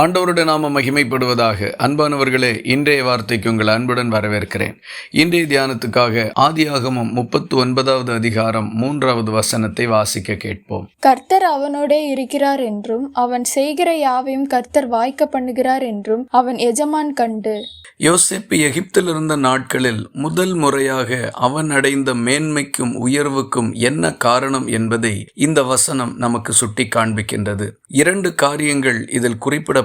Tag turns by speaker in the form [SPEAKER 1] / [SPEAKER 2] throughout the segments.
[SPEAKER 1] ஆண்டவருடைய நாம மகிமைப்படுவதாக அன்பானவர்களே இன்றைய வார்த்தைக்கு உங்கள் அன்புடன் வரவேற்கிறேன். இன்றைய தியானத்துக்காக ஆதியாகமம் முப்பத்து ஒன்பதாவது அதிகாரம் மூன்றாவது வசனத்தை வாசிக்க கேட்போம்.
[SPEAKER 2] கர்த்தர் அவனோடே இருக்கிறார் என்றும் அவன் செய்கிற யாவையும் கர்த்தர் வாய்க்க பண்ணுகிறார் என்றும் அவன் எஜமான் கண்டு.
[SPEAKER 1] யோசேப்பு எகிப்தில் இருந்த நாட்களில் முதல் முறையாக அவன் அடைந்த மேன்மைக்கும் உயர்வுக்கும் என்ன காரணம் என்பதை இந்த வசனம் நமக்கு சுட்டி காண்பிக்கின்றது இரண்டு காரியங்கள் இதில்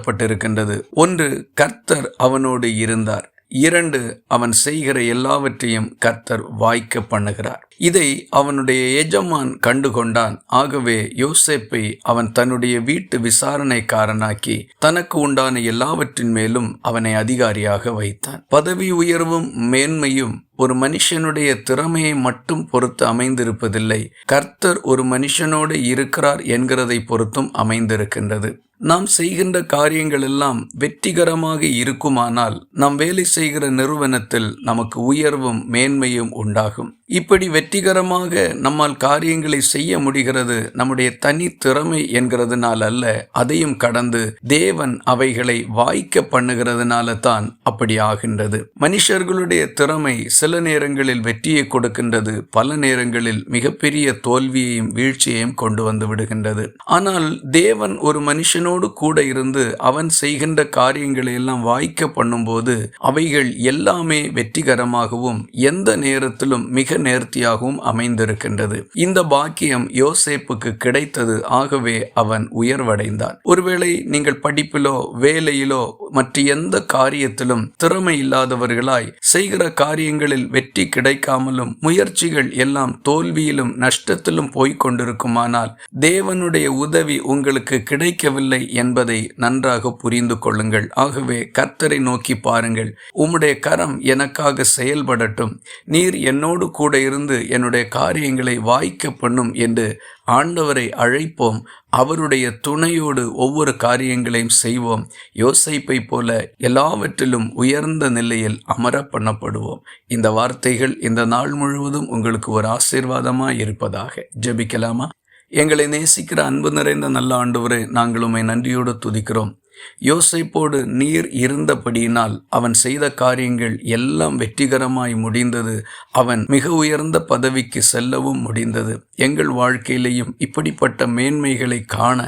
[SPEAKER 1] எழுதப்பட்டிருக்கின்றது ஒன்று கர்த்தர் அவனோடு இருந்தார். இரண்டு அவன் செய்கிற எல்லாவற்றையும் கர்த்தர் வாய்க்க பண்ணுகிறார். இதை அவனுடைய எஜமான் கண்டுகொண்டான். ஆகவே யோசேப்பை அவன் தன்னுடைய வீட்டு விசாரணைக்காரனாக்கி தனக்கு உண்டான எல்லாவற்றின் மேலும் அவனை அதிகாரியாக வைத்தான். பதவி உயர்வும் மேன்மையும் ஒரு மனுஷனுடைய திறமையை மட்டும் பொறுத்து அமைந்திருப்பதில்லை. கர்த்தர் ஒரு மனுஷனோடு இருக்கிறார் என்கிறதை பொறுத்தும் அமைந்திருக்கின்றது. நாம் செய்கின்ற காரியங்கள் எல்லாம் வெற்றிகரமாக இருக்குமானால் நாம் வேலை செய்கிற நிறுவனத்தில் நமக்கு உயர்வும் மேன்மையும் உண்டாகும். இப்படி வெற்றிகரமாக நம்மால் காரியங்களை செய்ய முடிகிறது நம்முடைய தனி திறமை என்கிறதுனால அல்ல அதையும் கடந்து தேவன் அவைகளை வாய்க்க பண்ணுகிறதுனால தான் அப்படி ஆகின்றது. மனுஷர்களுடைய திறமை சில நேரங்களில் வெற்றியை கொடுக்கின்றது பல நேரங்களில் மிகப்பெரிய தோல்வியையும் வீழ்ச்சியையும் கொண்டு வந்து விடுகின்றது. ஆனால் தேவன் ஒரு மனுஷனோடு கூட இருந்து அவன் செய்கின்ற காரியங்களை எல்லாம் வாய்க்க பண்ணும்போது அவைகள் எல்லாமே வெற்றிகரமாகவும் எந்த நேரத்திலும் மிக நேர்த்தியாகவும் அமைந்திருக்கின்றது. இந்த பாக்கியம் யோசேப்புக்கு கிடைத்தது ஆகவே அவன் உயர்வடைந்தான். ஒருவேளை நீங்கள் படிப்பிலோ வேலையிலோ மற்ற எந்த காரியத்திலும் திறமை இல்லாதவர்களாய் செய்கிற காரியங்களில் வெற்றி கிடைக்காமலும் முயற்சிகள் எல்லாம் தோல்வியிலும் நஷ்டத்திலும் போய்க் கொண்டிருக்குமானால் தேவனுடைய உதவி உங்களுக்கு கிடைக்கவில்லை என்பதை நன்றாக புரிந்து கொள்ளுங்கள். ஆகவே கர்த்தரை நோக்கி பாருங்கள். உம்முடைய கரம் எனக்காக செயல்படட்டும். நீர் என்னோடு கூட இருந்து என்னுடைய காரியங்களை வாய்க்க பண்ணும் என்று ஆண்டவரை அழைப்போம். அவருடைய துணையோடு ஒவ்வொரு காரியங்களையும் செய்வோம். யோசைப்பை போல எல்லாவற்றிலும் உயர்ந்த நிலையில் அமர பண்ணப்படுவோம் இந்த வார்த்தைகள் இந்த நாள் முழுவதும் உங்களுக்கு ஒரு ஆசீர்வாதமாக இருப்பதாக ஜெபிக்கலாமா? எங்களை நேசிக்கிற அன்பு நிறைந்த நல்ல ஆண்டவரை நாங்கள் உண்மை நன்றியோடு துதிக்கிறோம். யோசைப்போடு நீர் இருந்தபடியினால் அவன் செய்த காரியங்கள் எல்லாம் வெற்றிகரமாய் முடிந்தது. அவன் மிக உயர்ந்த பதவிக்கு செல்லவும் முடிந்தது. எங்கள் வாழ்க்கையிலேயும் இப்படிப்பட்ட மேன்மைகளை காண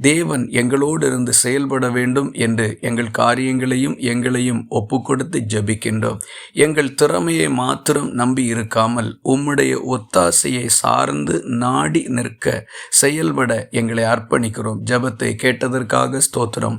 [SPEAKER 1] தேவன் எங்களோடு இருந்து செயல்பட வேண்டும் என்று எங்கள் காரியங்களையும் எங்களையும் ஒப்பு கொடுத்து ஜபிக்கின்றோம். எங்கள் திறமையை மாத்திரம் நம்பி இருக்காமல் உம்முடைய ஒத்தாசையை சார்ந்து நாடி நிற்க செயல்பட எங்களை அர்ப்பணிக்கிறோம். ஜபத்தை கேட்டதற்காக ஸ்தோத்திரம்.